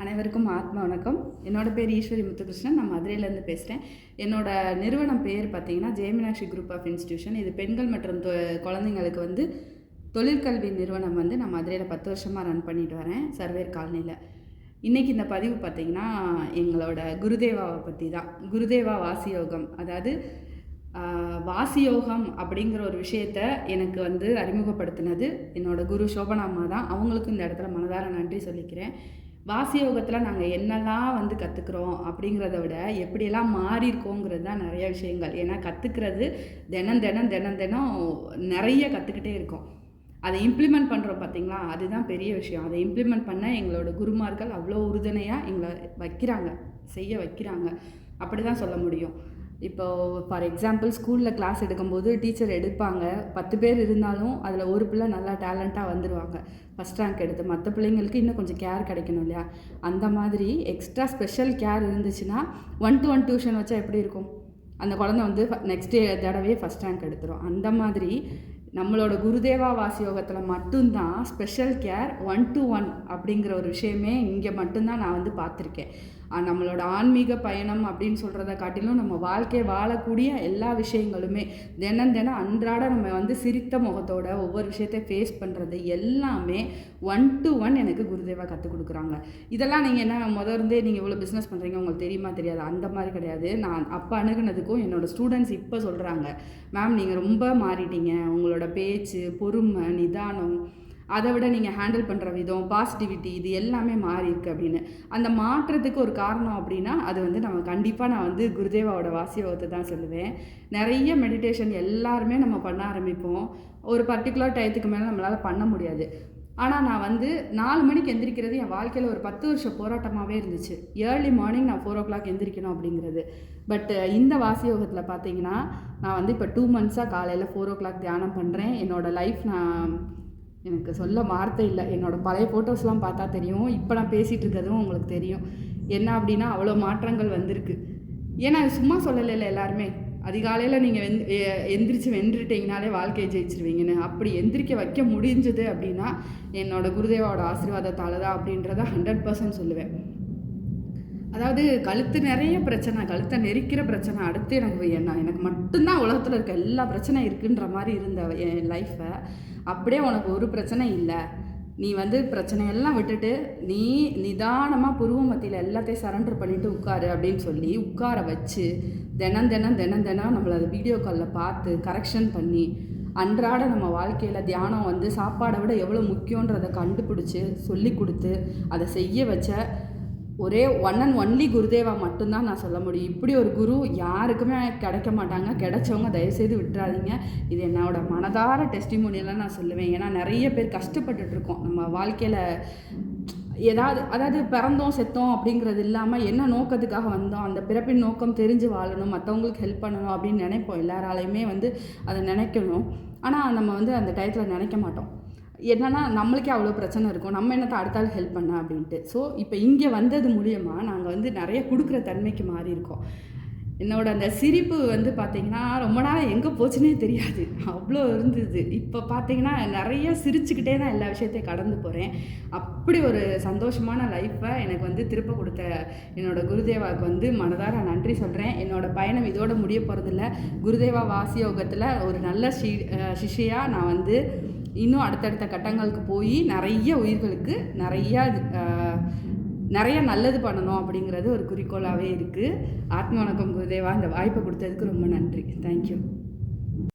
அனைவருக்கும் ஆத்ம வணக்கம். என்னோடய பேர் ஈஸ்வரி முத்துகிருஷ்ணன். நான் மதுரையிலேருந்து பேசுகிறேன் என்னோட நிறுவனம் பேர் பார்த்தீங்கன்னா ஜெயமீனாட்சி குரூப் ஆஃப் இன்ஸ்டியூஷன் இது பெண்கள் மற்றும் தொ- குழந்தைங்களுக்கு வந்து தொழிற்கல்வி நிறுவனம் வந்து நான் மதுரையில் பத்து வருஷமாக ரன் பண்ணிட்டு வரேன் சர்வேர் காலனியில் இன்றைக்கி இந்த பதிவு பார்த்திங்கன்னா எங்களோட குருதேவாவை பற்றி தான். குருதேவா வாசியோகம். அதாவது வாசியோகம் அப்படிங்கிற ஒரு விஷயத்த எனக்கு வந்து அறிமுகப்படுத்தினது என்னோடய குரு சோபனாம்மா தான். அவங்களுக்கும் இந்த இடத்துல மனதார நன்றி சொல்லிக்கிறேன். வாசியோகத்தில் நாங்கள் என்னெல்லாம் வந்து கற்றுக்குறோம் அப்படிங்கிறத விட எப்படியெல்லாம் மாறி இருக்கோங்கிறது தான் நிறைய விஷயங்கள். ஏன்னா கற்றுக்கிறது தினம் தினம் தினம் தினம் நிறைய கற்றுக்கிட்டே இருக்கோம். அதை இம்ப்ளிமெண்ட் பண்ணுறோம் பார்த்தீங்களா அதுதான் பெரிய விஷயம். அதை இம்ப்ளிமெண்ட் பண்ண எங்களோட குருமார்கள் அவ்வளோ உறுதுணையாக எங்களை வைக்கிறாங்க செய்ய வைக்கிறாங்க. அப்படி தான் சொல்ல முடியும். இப்போ ஃபார் எக்ஸாம்பிள் ஸ்கூலில் கிளாஸ் எடுக்கும்போது டீச்சர் எடுப்பாங்க. பத்து பேர் இருந்தாலும் அதில் ஒரு பிள்ளை நல்லா டேலண்ட்டாக வந்துடுவாங்க ஃபஸ்ட் ரேங்க் எடுத்து மற்ற பிள்ளைங்களுக்கு இன்னும் கொஞ்சம் கேர் கிடைக்கணும் இல்லையா? அந்த மாதிரி எக்ஸ்ட்ரா ஸ்பெஷல் கேர் இருந்துச்சுன்னா ஒன் டு ஒன் டியூஷன் வச்சா எப்படி இருக்கும்? அந்த குழந்தை வந்து நெக்ஸ்ட் தடவையே ஃபஸ்ட் ரேங்க் எடுத்துரும். அந்த மாதிரி நம்மளோட குருதேவா வாசியோகத்தில் மட்டும்தான் special care one to one அப்படிங்கிற ஒரு விஷயமே இங்கே மட்டும்தான் நான் வந்து பார்த்துருக்கேன். நம்மளோட ஆன்மீக பயணம் அப்படின்னு சொல்கிறத காட்டிலும் நம்ம வாழ்க்கையை வாழக்கூடிய எல்லா விஷயங்களுமே தினம் தினம் அன்றாட நம்ம வந்து சிரித்த முகத்தோட ஒவ்வொரு விஷயத்தை ஃபேஸ் பண்ணுறது எல்லாமே ஒன் டு ஒன் எனக்கு குருதேவா கற்றுக் கொடுக்குறாங்க. இதெல்லாம் நீங்கள் என்ன முத இருந்தே நீங்கள் இவ்வளோ பிஸ்னஸ் பண்ணுறீங்க உங்களுக்கு தெரியுமா தெரியாது. அந்த மாதிரி கிடையாது. நான் அப்போ அணுகுனதுக்கும் என்னோடய ஸ்டூடெண்ட்ஸ் இப்போ சொல்கிறாங்க மேம் நீங்கள் ரொம்ப மாறிட்டீங்க. உங்களோட பேச்சு பொறுமை நிதானம் அதை விட நீங்கள் ஹேண்டில் பண்ணுற விதம் பாசிட்டிவிட்டி இது எல்லாமே மாறி இருக்கு அப்படின்னு. அந்த மாற்றத்துக்கு ஒரு காரணம் அப்படின்னா அது வந்து நம்ம கண்டிப்பாக நான் வந்து குருதேவாவோட வாசியோகத்தை தான் சொல்லுவேன். நிறைய மெடிடேஷன் எல்லாருமே நம்ம பண்ண ஆரம்பிப்போம். ஒரு பர்டிகுலர் டயத்துக்கு மேலே நம்மளால் பண்ண முடியாது. ஆனால் நான் வந்து நாலு மணிக்கு எந்திரிக்கிறது என் வாழ்க்கையில் ஒரு பத்து வருஷம் போராட்டமாகவே இருந்துச்சு. ஏர்லி மார்னிங் நான் ஃபோர் ஓ கிளாக் எந்திரிக்கணும் அப்படிங்கிறது. பட் இந்த வாசியோகத்தில் பார்த்தீங்கன்னா நான் வந்து இப்போ டூ மந்த்ஸாக காலையில் ஃபோர் ஓ கிளாக் தியானம் பண்ணுறேன் என்னோடய லைஃப் நான் எனக்கு சொல்ல வார்த்தை இல்லை. என்னோடய பழைய ஃபோட்டோஸ்லாம் பார்த்தா தெரியும். இப்போ நான் பேசிகிட்டு இருக்கிறதும் உங்களுக்கு தெரியும். என்ன அப்படின்னா அவ்வளோ மாற்றங்கள் வந்திருக்கு. ஏன்னா அது சும்மா சொல்லலைல்ல எல்லாருமே. அதிகாலையில் நீங்கள் வெந் எந்திரிச்சு வென்றுட்டீங்கனாலே வாழ்க்கையை ஜெயிச்சிருவீங்கன்னு. அப்படி எந்திரிக்க வைக்க முடிஞ்சது அப்படின்னா என்னோடய குருதேவாவோட ஆசீர்வாதத்தால் தான் அப்படின்றத ஹண்ட்ரட் பர்சன்ட் சொல்லுவேன். அதாவது கழுத்து நிறைய பிரச்சனை கழுத்தை நெரிக்கிற பிரச்சனை அடுத்து எனக்கு என்ன? எனக்கு மட்டும்தான் உலகத்தில் இருக்க எல்லா பிரச்சனையும் இருக்குன்ற மாதிரி இருந்த என் லைஃப்பை அப்படியே உனக்கு ஒரு பிரச்சனை இல்லை. நீ வந்து பிரச்சனையெல்லாம் விட்டுட்டு நீ நிதானமாக புருவ மத்தியில் எல்லாத்தையும் சரண்டர் பண்ணிட்டு உட்காரு அப்படின்னு சொல்லி உட்கார வச்சு தினம் தினம் தினம் தினம் நம்மளை அதை வீடியோ காலில் பார்த்து கரெக்ஷன் பண்ணி அன்றாட நம்ம வாழ்க்கையில் தியானம் வந்து சாப்பாடை விட எவ்வளோ முக்கியன்றதை கண்டுபிடிச்சி சொல்லி கொடுத்து அதை செய்ய வச்ச ஒரே ஒன் அண்ட் ஒன்லி குருதேவா மட்டும்தான் நான் சொல்ல முடியும். இப்படி ஒரு குரு யாருக்குமே கிடைக்க மாட்டாங்க. கிடைச்சவங்க தயவுசெய்து விட்டுறாதீங்க. இது என்னோட மனதார டெஸ்டிமோனியெல்லாம் நான் சொல்லுவேன். ஏன்னா நிறைய பேர் கஷ்டப்பட்டுட்டுருக்கோம் நம்ம வாழ்க்கையில் ஏதாவது அதாவது பிறந்தோம் செத்தோம் அப்படிங்கிறது இல்லாமல் என்ன நோக்கத்துக்காக வந்தோம் அந்த பிறப்பின் நோக்கம் தெரிஞ்சு வாழணும் மற்றவங்களுக்கு ஹெல்ப் பண்ணணும் அப்படின்னு நினைப்போம். எல்லாராலையுமே வந்து அதை நினைக்கணும். ஆனால் நம்ம வந்து அந்த டயத்தில் நினைக்க மாட்டோம். என்னன்னா நம்மளுக்கே அவ்வளோ பிரச்சனை இருக்கும். நம்ம என்னத்தை அடுத்தாலும் ஹெல்ப் பண்ண அப்படின்ட்டு. ஸோ இப்போ இங்கே வந்தது மூலியமாக நாங்கள் வந்து நிறைய கொடுக்குற தன்மைக்கு மாறி இருக்கோம். என்னோட அந்த சிரிப்பு வந்து பார்த்தீங்கன்னா ரொம்ப நாள் எங்கே போச்சுன்னே தெரியாது. அவ்வளோ இருந்தது. இப்போ பார்த்தீங்கன்னா நிறைய சிரிச்சுக்கிட்டே தான் எல்லா விஷயத்தையும் கடந்து போகிறேன் அப்படி ஒரு சந்தோஷமான லைஃப்பை எனக்கு வந்து திருப்ப கொடுத்த என்னோடய குருதேவாவுக்கு வந்து மனதார நன்றி சொல்கிறேன் என்னோடய பயணம் இதோட முடிய போகிறதில்ல குருதேவா வாசியோகத்தில் ஒரு நல்ல ஷி சிஷியாக நான் வந்து இன்னும் அடுத்தடுத்த கட்டங்களுக்கு போய் நிறைய உயிர்களுக்கு நிறையா நிறைய நல்லது பண்ணணும் அப்படிங்கிறது ஒரு குறிக்கோளாகவே இருக்குது ஆத்ம வணக்கம் குருதேவா இந்த வாய்ப்பை கொடுத்ததுக்கு ரொம்ப நன்றி. தேங்க்யூ